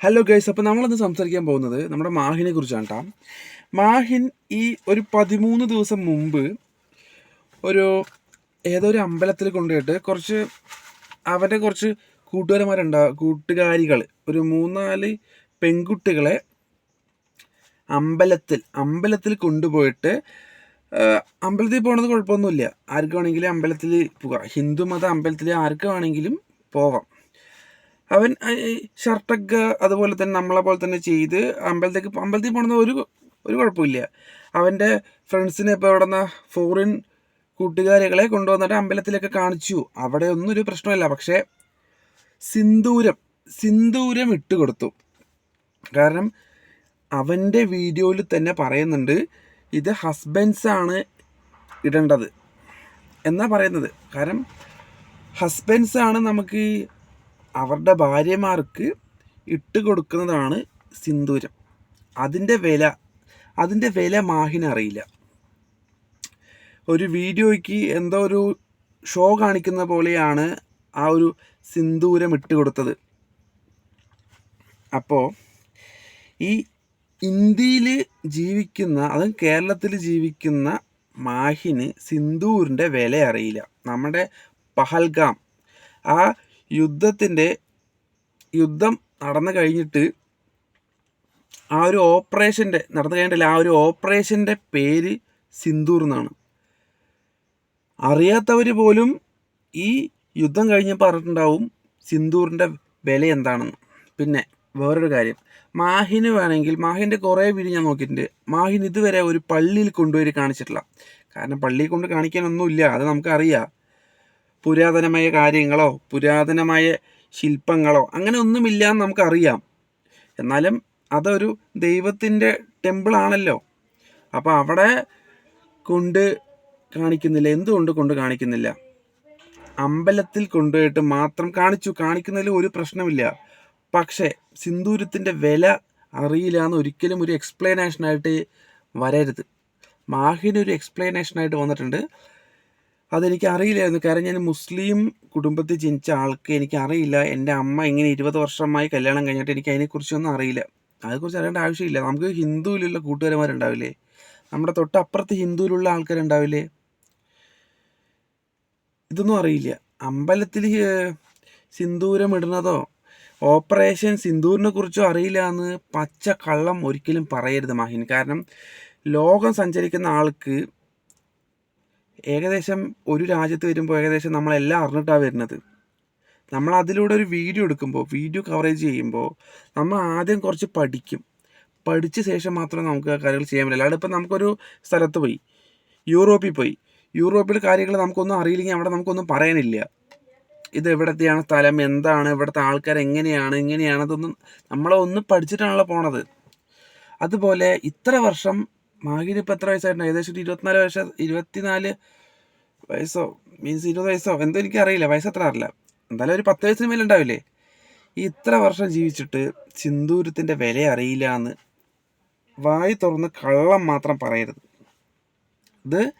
Hello guys അപ്പോൾ നമ്മളിന്ന് സംസാരിക്കാൻ പോകുന്നത് നമ്മുടെ മാഹിനെ കുറിച്ചാണ് കേട്ടോ മാഹിൻ ഈ ഒരു പതിമൂന്ന് ദിവസം മുമ്പ് ഒരു ഏതോ ഒരു അമ്പലത്തിൽ കൊണ്ടുപോയിട്ട് കുറച്ച് അവന്റെ കുറച്ച് കൂട്ടുകാരന്മാരുണ്ടാ കൂട്ടുകാരികൾ ഒരു മൂന്നാൽ പെൺകുട്ടികളെ അമ്പലത്തിൽ അമ്പലത്തിൽ കൊണ്ടുപോയിട്ട് അമ്പലത്തിൽ പോകണത് കുഴപ്പമൊന്നുമില്ല. ആർക്ക് വേണമെങ്കിലും അമ്പലത്തിൽ പോകാം. ഹിന്ദു മത അമ്പലത്തിൽ ആർക്ക് വേണമെങ്കിലും പോവാം. അവൻ ഷർട്ടൊക്കെ അതുപോലെ തന്നെ നമ്മളെ പോലെ തന്നെ ചെയ്ത് അമ്പലത്തേക്ക് അമ്പലത്തിൽ പോകുന്ന ഒരു ഒരു കുഴപ്പമില്ല. അവന്റെ ഫ്രണ്ട്സിനെ ഇപ്പോൾ നിന്ന് ഫോറിൻ കൂട്ടുകാരികളെ കൊണ്ടുവന്നിട്ട് അമ്പലത്തിലൊക്കെ കാണിച്ചു. അവിടെ ഒന്നും ഒരു പ്രശ്നമില്ല. പക്ഷേ സിന്ദൂരം സിന്ദൂരം ഇട്ട് കൊടുത്തു. കാരണം അവന്റെ വീഡിയോയിൽ തന്നെ പറയുന്നുണ്ട് ഇത് ഹസ്ബൻഡ്സ് ആണ് ഇടേണ്ടത് എന്നാ പറയുന്നത്. കാരണം ഹസ്ബൻഡ്സ് ആണ് നമുക്ക് അവരുടെ ഭാര്യമാർക്ക് ഇട്ട് കൊടുക്കുന്നതാണ് സിന്ദൂരം. അതിന്റെ വില അതിന്റെ വില മാഹിന് അറിയില്ല. ഒരു വീഡിയോയ്ക്ക് എന്തോ ഒരു ഷോ കാണിക്കുന്ന പോലെയാണ് ആ ഒരു സിന്ദൂരം ഇട്ട് കൊടുത്തത്. അപ്പോൾ ഈ ഇന്ത്യയിൽ ജീവിക്കുന്ന അതും കേരളത്തിൽ ജീവിക്കുന്ന മാഹിന് സിന്ദൂരിന്റെ വില അറിയില്ല. നമ്മുടെ പഹൽഗാം ആ യുദ്ധത്തിന്റെ യുദ്ധം നടന്നു കഴിഞ്ഞിട്ട് ആ ഒരു ഓപ്പറേഷന്റെ നടന്നു കഴിഞ്ഞിട്ടില്ല ആ ഒരു ഓപ്പറേഷന്റെ പേര് സിന്ദൂർ എന്നാണ്. അറിയാത്തവർ പോലും ഈ യുദ്ധം കഴിഞ്ഞപ്പോൾ പറഞ്ഞിട്ടുണ്ടാവും സിന്ദൂറിന്റെ വില എന്താണെന്ന്. പിന്നെ വേറൊരു കാര്യം മാഹിന് വേണമെങ്കിൽ മാഹിന്റെ കുറേ വീട് ഞാൻ നോക്കിയിട്ടുണ്ട്. മാഹിൻ ഇതുവരെ ഒരു പള്ളിയിൽ കൊണ്ടുപോയി കാണിച്ചിട്ടില്ല. കാരണം പള്ളിയിൽ കൊണ്ട് കാണിക്കാനൊന്നുമില്ല അത് നമുക്കറിയാം. പുരാതനമായ കാര്യങ്ങളോ പുരാതനമായ ശില്പങ്ങളോ അങ്ങനെ ഒന്നുമില്ല എന്ന് നമുക്കറിയാം. എന്നാലും അതൊരു ദൈവത്തിന്റെ ടെമ്പിളാണല്ലോ. അപ്പോൾ അവിടെ കൊണ്ട് കാണിക്കുന്നില്ല. എന്തുകൊണ്ട് കൊണ്ട് കാണിക്കുന്നില്ല? അമ്പലത്തിൽ കൊണ്ടുപോയിട്ട് മാത്രം കാണിച്ചു. കാണിക്കുന്നതിൽ ഒരു പ്രശ്നമില്ല. പക്ഷേ സിന്ദൂരത്തിന്റെ വില അറിയില്ല എന്ന് ഒരിക്കലും ഒരു എക്സ്പ്ലനേഷനായിട്ട് വരരുത്. മാഹിനൊരു എക്സ്പ്ലനേഷനായിട്ട് വന്നിട്ടുണ്ട്. അതെനിക്ക് അറിയില്ലായിരുന്നു. കാരണം ഞാൻ മുസ്ലിം കുടുംബത്തിൽ ജനിച്ച ആൾക്ക് എനിക്ക് അറിയില്ല. എന്റെ അമ്മ ഇങ്ങനെ ഇരുപത് വർഷമായി കല്യാണം കഴിഞ്ഞിട്ട് എനിക്ക് അതിനെക്കുറിച്ചൊന്നും അറിയില്ല. അതിനെക്കുറിച്ച് അറിയേണ്ട ആവശ്യമില്ല. നമുക്ക് ഹിന്ദുവിലുള്ള കൂട്ടുകാരന്മാരുണ്ടാവില്ലേ? നമ്മുടെ തൊട്ടപ്പുറത്ത് ഹിന്ദുവിലുള്ള ആൾക്കാരുണ്ടാവില്ലേ? ഇതൊന്നും അറിയില്ല. അമ്പലത്തിൽ സിന്ദൂരം ഇടുന്നതോ ഓപ്പറേഷൻ സിന്ദൂരിനെ കുറിച്ചോ അറിയില്ല എന്ന് പച്ച കള്ളം ഒരിക്കലും പറയരുത് മാഹിൻ. കാരണം ലോകം സഞ്ചരിക്കുന്ന ആൾക്ക് ഏകദേശം ഒരു രാജ്യത്ത് വരുമ്പോൾ ഏകദേശം നമ്മളെല്ലാം അറിഞ്ഞിട്ടാണ് വരുന്നത്. നമ്മൾ അതിലൂടെ ഒരു വീഡിയോ എടുക്കുമ്പോൾ വീഡിയോ കവറേജ് ചെയ്യുമ്പോൾ നമ്മൾ ആദ്യം കുറച്ച് പഠിക്കും. പഠിച്ച ശേഷം മാത്രമേ നമുക്ക് ആ കാര്യങ്ങൾ ചെയ്യാൻ പറ്റില്ല. അല്ലാതെ ഇപ്പം നമുക്കൊരു സ്ഥലത്ത് പോയി യൂറോപ്പിൽ പോയി. യൂറോപ്പിൽ കാര്യങ്ങൾ നമുക്കൊന്നും അറിയില്ലെങ്കിൽ അവിടെ നമുക്കൊന്നും പറയാനില്ല. ഇത് എവിടത്തെയാണ് സ്ഥലം എന്താണ് ഇവിടുത്തെ ആൾക്കാർ എങ്ങനെയാണ് ഇങ്ങനെയാണ് അതൊന്നും നമ്മളെ ഒന്ന് പഠിച്ചിട്ടാണല്ലോ പോണത്. അതുപോലെ ഇത്ര വർഷം മാഗിന് ഇപ്പം എത്ര വയസ്സായിട്ടുണ്ട്? ഏകദേശം ഒരു ഇരുപത്തിനാല് വയസ്സ് ഇരുപത്തിനാല് വയസ്സോ മീൻസ് ഇരുപത് വയസ്സോ എന്തോ എനിക്ക് അറിയില്ല വയസ്സ് എത്ര അറിയില്ല. എന്തായാലും ഒരു പത്ത് വയസ്സിന് മേലെ ഉണ്ടാവില്ലേ? ഈ ഇത്ര വർഷം ജീവിച്ചിട്ട് സിന്ദൂരത്തിന്റെ വില അറിയില്ല എന്ന് വായി തുറന്ന് കള്ളം മാത്രം പറയരുത്. ഇത്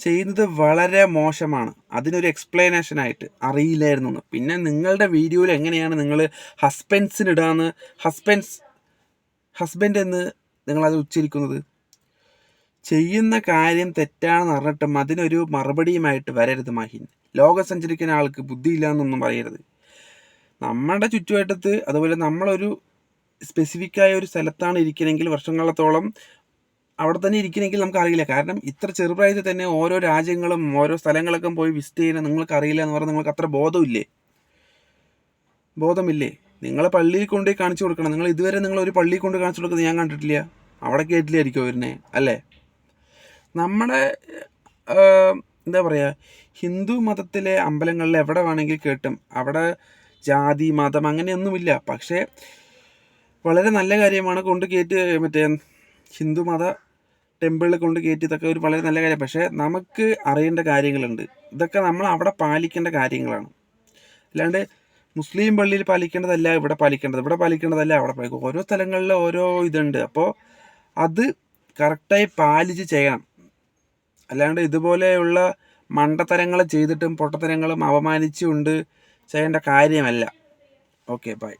ചെയ്യുന്നത് വളരെ മോശമാണ്. അതിനൊരു എക്സ്പ്ലനേഷൻ ആയിട്ട് അറിയില്ലായിരുന്നു പിന്നെ നിങ്ങളുടെ വീഡിയോയിൽ എങ്ങനെയാണ് നിങ്ങൾ ഹസ്ബൻഡ്സിനിടാന്ന് ഹസ്ബൻഡ്സ് ഹസ്ബൻഡ് എന്ന് നിങ്ങളത് ഉച്ചരിക്കുന്നത്? ചെയ്യുന്ന കാര്യം തെറ്റാണെന്ന് അറിഞ്ഞിട്ടും അതിനൊരു മറുപടിയുമായിട്ട് വരരുത് മാഹിൻ ലോക സഞ്ചരിക്കുന്ന ആൾക്ക് ബുദ്ധിയില്ല എന്നൊന്നും പറയരുത്. നമ്മുടെ ചുറ്റുവട്ടത്ത് അതുപോലെ നമ്മളൊരു സ്പെസിഫിക് ആയ ഒരു സ്ഥലത്താണ് ഇരിക്കണമെങ്കിൽ വർഷങ്ങളത്തോളം അവിടെ തന്നെ ഇരിക്കണമെങ്കിൽ നമുക്കറിയില്ല. കാരണം ഇത്ര ചെറുപ്രായത്തിൽ തന്നെ ഓരോ രാജ്യങ്ങളും ഓരോ സ്ഥലങ്ങളൊക്കെ പോയി വിസിറ്റ് ചെയ്യുന്ന നിങ്ങൾക്ക് അറിയില്ല എന്ന് പറഞ്ഞാൽ നിങ്ങൾക്ക് അത്ര ബോധമില്ലേ? ബോധമില്ലേ? നിങ്ങളെ പള്ളിയിൽ കൊണ്ടുപോയി കാണിച്ചു കൊടുക്കണം. നിങ്ങൾ ഇതുവരെ നിങ്ങൾ ഒരു പള്ളിയിൽ കൊണ്ട് കാണിച്ചു കൊടുക്കുന്നത് ഞാൻ കണ്ടിട്ടില്ല. അവിടെ കേട്ടില്ലായിരിക്കും വരുന്നേ അല്ലേ? നമ്മുടെ എന്താ പറയുക ഹിന്ദു മതത്തിലെ അമ്പലങ്ങളിൽ എവിടെ വേണമെങ്കിൽ കേട്ടും. അവിടെ ജാതി മതം അങ്ങനെയൊന്നുമില്ല. പക്ഷേ വളരെ നല്ല കാര്യമാണ് കൊണ്ട് കയറ്റി മറ്റേ ഹിന്ദു മത ടെമ്പിളിൽ കൊണ്ട് കയറ്റിയതൊക്കെ ഒരു വളരെ നല്ല കാര്യം. പക്ഷേ നമുക്ക് അറിയേണ്ട കാര്യങ്ങളുണ്ട്. ഇതൊക്കെ നമ്മൾ അവിടെ പാലിക്കേണ്ട കാര്യങ്ങളാണ്. അല്ലാണ്ട് മുസ്ലിം പള്ളിയിൽ പാലിക്കേണ്ടതല്ല ഇവിടെ പാലിക്കേണ്ടത് ഇവിടെ പാലിക്കേണ്ടതല്ല അവിടെ പാലിക്കും ഓരോ സ്ഥലങ്ങളിൽ ഓരോ ഇതുണ്ട്. അപ്പോൾ അത് കറക്റ്റായി പാലിച്ച് ചെയ്യണം. അല്ലാണ്ട് ഇതുപോലെയുള്ള മണ്ടത്തരങ്ങൾ ചെയ്തിട്ടും പൊട്ടത്തരങ്ങളും അപമാനിച്ചുകൊണ്ട് ചെയ്യേണ്ട കാര്യമല്ല. Okay bye